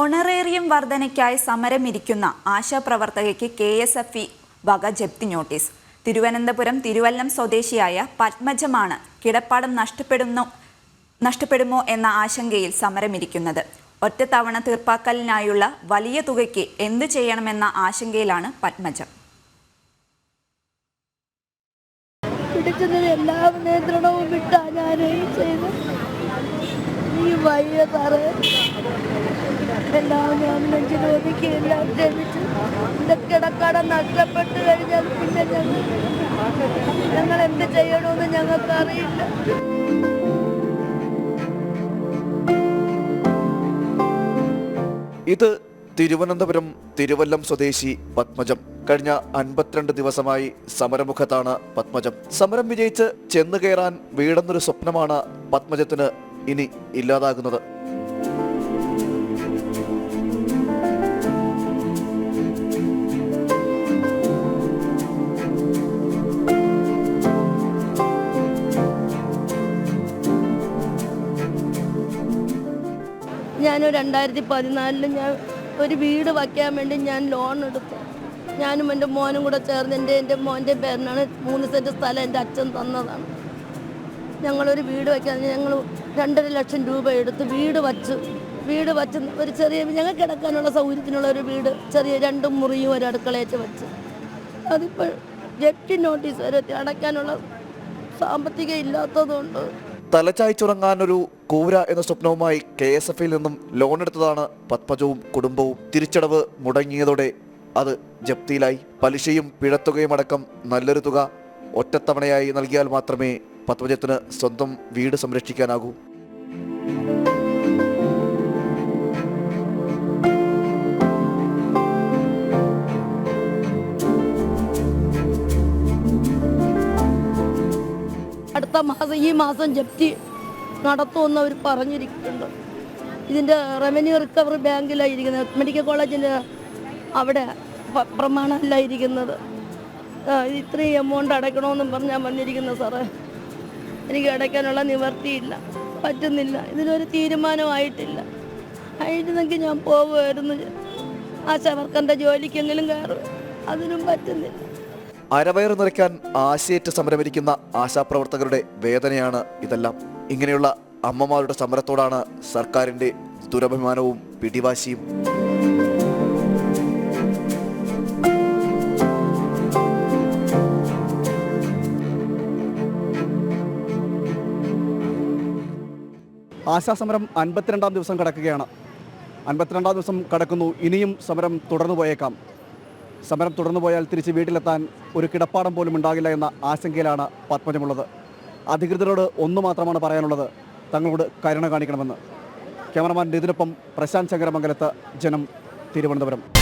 ഒണറേറിയം വർധനയ്ക്കായി സമരമിരിക്കുന്ന ആശാപ്രവർത്തകയ്ക്ക് കെ എസ് എഫ് ഇ വക ജപ്തി നോട്ടീസ്. തിരുവനന്തപുരം തിരുവല്ലം സ്വദേശിയായ പത്മജമാണ് കിടപ്പാടം നഷ്ടപ്പെടുന്നു നഷ്ടപ്പെടുമോ എന്ന ആശങ്കയിൽ സമരമിരിക്കുന്നത്. ഒറ്റത്തവണ തീർപ്പാക്കലിനായുള്ള വലിയ തുകയ്ക്ക് എന്തു ചെയ്യണമെന്ന ആശങ്കയിലാണ് പത്മജം. പിടിച്ചത് എല്ലാ നിയന്ത്രണവും വിട്ടാ ഞാൻ ചെയ്ത് ഈ വയ്യ എല്ലാം ഞാൻ നെഞ്ചിൽ ഒതുക്കിയില്ല ക്ഷമിച്ച് എന്റെ കിടക്കട നഷ്ടപ്പെട്ടു കഴിഞ്ഞാൽ പിന്നെ ഞങ്ങൾ ഞങ്ങൾ എന്ത് ചെയ്യണമെന്ന് ഞങ്ങൾക്ക് അറിയില്ല. ഇത് തിരുവനന്തപുരം തിരുവല്ലം സ്വദേശി പത്മജം. കഴിഞ്ഞ അൻപത്തിരണ്ട് ദിവസമായി സമരമുഖത്താണ് പത്മജം. സമരം വിജയിച്ച് ചെന്നു വീടെന്നൊരു സ്വപ്നമാണ് പത്മജത്തിന് ഇനി ഇല്ലാതാകുന്നത്. ഞാൻ രണ്ടായിരത്തി പതിനാലിൽ ഞാൻ ഒരു വീട് വയ്ക്കാൻ വേണ്ടി ഞാൻ ലോൺ എടുത്തു. ഞാനും എന്റെ മോനും കൂടെ ചേർന്ന് എന്റെ എന്റെ മോന്റെ പേരിനാണ് മൂന്ന് സെന്റ് സ്ഥലം എന്റെ അച്ഛൻ തന്നതാണ്. ഞങ്ങളൊരു വീട് വയ്ക്കാൻ ഞങ്ങൾ രണ്ടര ലക്ഷം രൂപ എടുത്ത് വീട് വച്ചു വീട് വച്ച് ഒരു ചെറിയ ഞങ്ങൾക്ക് കിടക്കാനുള്ള സൗകര്യത്തിനുള്ള ഒരു വീട് ചെറിയ രണ്ടും മുറിയും ഒരു അടുക്കളയേച്ച് വെച്ച്. അതിപ്പോൾ ജപ്തി നോട്ടീസ് വരെ. അടയ്ക്കാനുള്ള സാമ്പത്തികം ഇല്ലാത്തതുകൊണ്ട്. തലചായ്ച്ചുറങ്ങാൻ ഒരു കൂര എന്ന സ്വപ്നവുമായി കെ എസ് എഫിൽ നിന്നും ലോൺ എടുത്തതാണ് പത്മജവും കുടുംബവും. തിരിച്ചടവ് മുടങ്ങിയതോടെ അത് ജപ്തിയിലായി. പലിശയും പിഴത്തുകയും അടക്കം നല്ലൊരു തുക ഒറ്റത്തവണയായി നൽകിയാൽ മാത്രമേ പത്മജത്തിന് സ്വന്തം വീട് സംരക്ഷിക്കാനാകൂ. അടുത്ത മാസം ഈ മാസം ജപ്തി നടത്തുമെന്ന് അവർ പറഞ്ഞിരിക്കുന്നുണ്ട്. ഇതിന്റെ റവന്യൂ റിക്കവറി ബാങ്കിലാണ് ഇരിക്കുന്നത് മെഡിക്കൽ കോളേജിന്റെ അവിടെ പ്രമാണമല്ലായിരിക്കുന്നത്. ഇത്രയും എമൗണ്ട് അടയ്ക്കണമെന്നും പറഞ്ഞാൽ വന്നിരിക്കുന്നത് സാറേ. എനിക്ക് അടയ്ക്കാനുള്ള നിവർത്തിയില്ല പറ്റുന്നില്ല ഇതിനൊരു തീരുമാനമായിട്ടില്ല. ആയിരുന്നെങ്കിൽ ഞാൻ പോകുമായിരുന്നു ആശാവർക്കന്റെ ജോലിക്കെങ്കിലും കയറും അതിനും പറ്റുന്നില്ല. അരവയറ് നിറയ്ക്കാൻ ആശയേറ്റ് സമരമിരിക്കുന്ന ആശാപ്രവർത്തകരുടെ വേദനയാണ് ഇതെല്ലാം. ഇങ്ങനെയുള്ള അമ്മമാരുടെ സമരത്തോടാണ് സർക്കാരിന്റെ ദുരഭിമാനവും പിടിവാശിയും. ആശാസമരം അൻപത്തിരണ്ടാം ദിവസം കടക്കുകയാണ്. അൻപത്തിരണ്ടാം ദിവസം കടക്കുന്നു. ഇനിയും സമരം തുടർന്നു പോയേക്കാം സമരം തുടർന്നു പോയാൽ തിരിച്ച് വീട്ടിലെത്താൻ ഒരു കിടപ്പാടം പോലും ഉണ്ടാകില്ല എന്ന ആശങ്കയിലാണ് പത്മജമുള്ളത്. അധികൃതരോട് ഒന്നു മാത്രമാണ് പറയാനുള്ളത്. തങ്ങളോട് കരുണ കാണിക്കണമെന്ന്. ക്യാമറമാൻ ഇതിനൊപ്പം പ്രശാന്ത് ശങ്കരമംഗലത്ത് ജനം തിരുവനന്തപുരം.